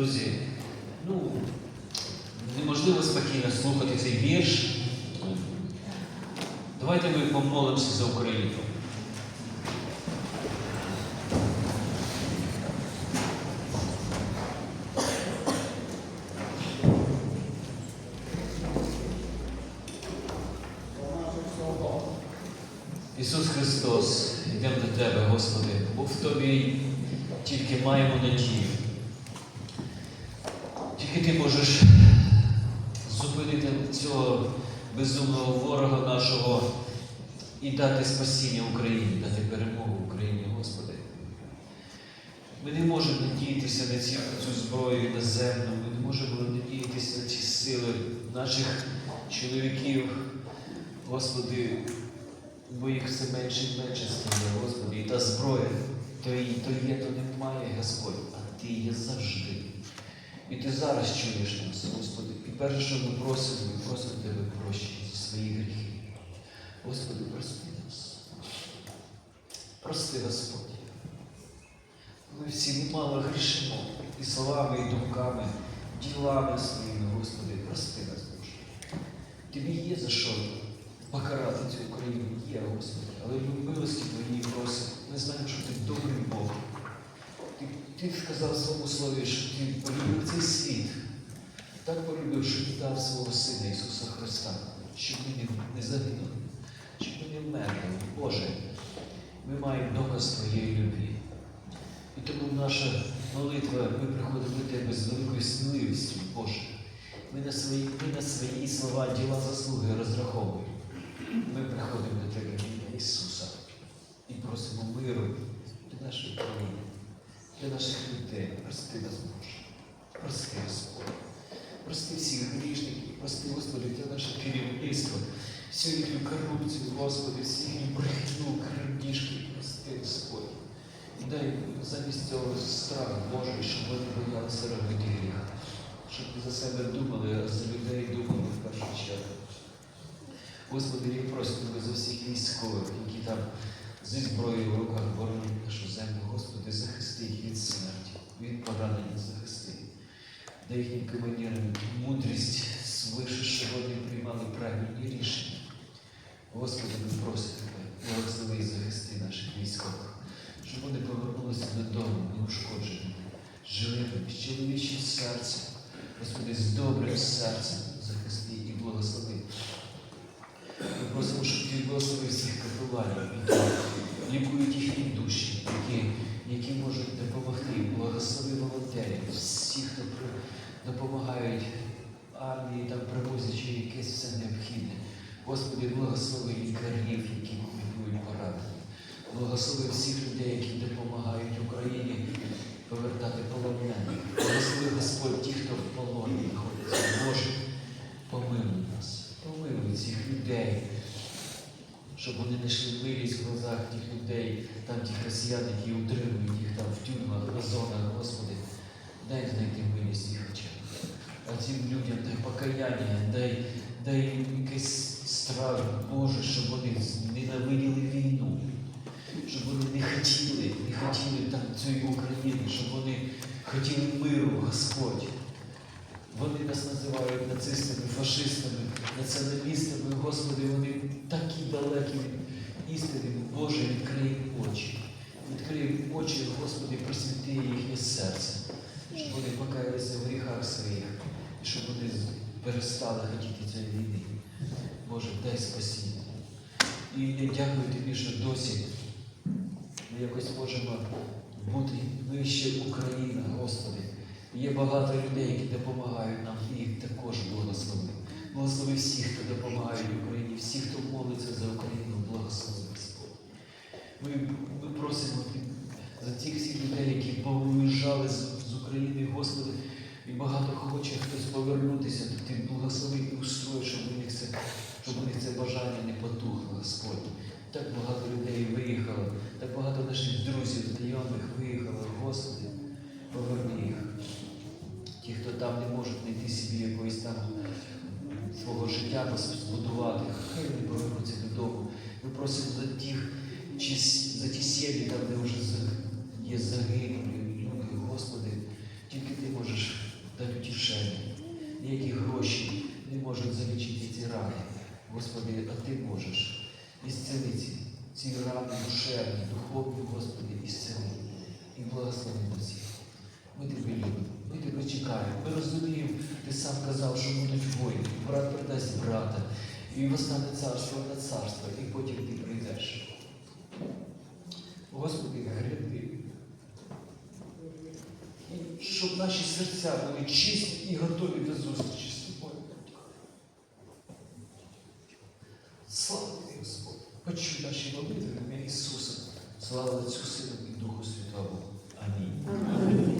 Друзі, ну, неможливо спокійно слухати цей вірш. Давайте ми помолимося за Україну. Ісус Христос, йдемо до Тебе, Господи, бо Тобі тільки маємо надію. Тільки Ти можеш зупинити цього безумного ворога нашого і дати спасіння Україні, дати перемогу Україні, Господи. Ми не можемо надіятися на ці, цю зброю наземну, ми не можемо надіятися на ці сили наших чоловіків, Господи, бо їх все менше і менше стає, Господи, і та зброя, то, і, то є, то немає, Господь, а Ти є завжди. І ти зараз чуєш нас, Господи. І перше, що ми просимо, ми просимо Тебе прощення за свої гріхи. Господи, прости нас. Прости, Господь. Ми всі немало грішимо і словами, і думками, ділами своїми, Господи, прости нас, Боже. Тобі є за що покарати цю Україну, є, Господи, але ми милості Твоїй просимо. Ми знаємо, що ти добрий Бог. Ти, сказав своєму слові, що ти полюбив цей світ. Так полюбив, що ти дав свого Сина Ісуса Христа, щоб ми не, загинули, щоб ми не вмерли. Боже, ми маємо доказ Твоєї любві. І тому наша молитва, ми приходимо до Тебе з великою сміливістю, Боже. Ми на свої, ми на свої слова, діла заслуги розраховуємо. Ми приходимо до Тебе ім'я Ісуса і просимо миру для нашої країни, для наших людей. Прости нас, Боже. Прости, Господь. Прости всіх грішників, прости, Господи, для наше керівництво, всю їхню корупцію, Господи, всю їхню брехню, крадіжки, прости, Господь. І дай замість цього страх Божий, щоб вони боялися робити гріх, щоб за себе думали, а за людей думали в першу чергу. Господи, я прошу за всіх військових, які там зі зброєю в руках боронять нашу землю. Господи, захисти їх від смерті, від поранення захисти. Дай їхнім командирам мудрість свише, вони приймали правильні рішення. Господи, ми просимо тебе, благослови і захисти наших військових, щоб вони повернулися додому неушкодженими, живими, з чоловічим серцем, Господи, з добрим серцем захисти і благослови. Ми просимо, щоб ти благословив всіх капеланів, лікують їхні душі, які, які можуть допомогти. Благослови волонтерів, всіх, хто допомагають армії, там привозячи якесь все необхідне. Господи, благослови лікарів, які купують поранені. Благослови всіх людей, які допомагають Україні повертати полонених. Благослови Господь ті, хто в полоні знаходиться. Боже, помилуй нас, помилуй цих людей, щоб вони не йшли милість в глазах тих людей, там тих росіян, які утримують їх там в тюрмах, на зонах, Господи, дай знайти милість їх очах. А цим людям дай покаяння, дай, дай їм якийсь страх, Боже, щоб вони ненавиділи війну, щоб вони не хотіли, не хотіли там цієї України, щоб вони хотіли миру, Господь. Вони нас називають нацистами, фашистами, націоналістами. Господи, вони такі далекі істини. Боже, відкрий очі. Відкрий очі, Господи, просвіти їхнє серце, щоб вони покаялися в гріхах своїх, і щоб вони перестали хотіти цієї війни. Боже, дай спасіння. І я дякую Тобі, що досі ми якось можемо бути вище Україна, Господи. Є багато людей, які допомагають нам, і їх також благослови. Благослови всіх, хто допомагає Україні, всіх, хто молиться за Україну, благослови Господь. Ми, ми просимо за тих всіх людей, які повиїжджали з, з України, Господи, і багато хоче хтось повернутися, то ти благослови і устрой, щоб у них це, щоб у них це бажання не потухло, Господь. Так багато людей виїхало, так багато наших друзів, знайомих виїхало, Господи, поверни їх. Ті, хто там не можуть знайти собі якоїсь там свого життя збудувати, хай вони повернуться додому. Ми просимо за тих, чи за ті сім'ї, там, де вже є загиблі ніякі гроші не можуть залічити ці рани. Господи, а ти можеш. Ісцелиці, ці рани душевні, духовні, Господи, ісцели. І благослови всіх. Ми тебе любимо, ми тебе чекаємо, ми розуміємо, ти сам казав, що будуть воїни, брат передасть брата, і восстане царство на царство, і потім ти прийдеш. Господи, гриб. щоб наші серця були чисті і готові до зустрічі з тобою. Слава тобі, Господь! Почуй наші молитви, ім'я Ісуса. Слава Отцю Сину і Духу Святому. Амінь. Амінь.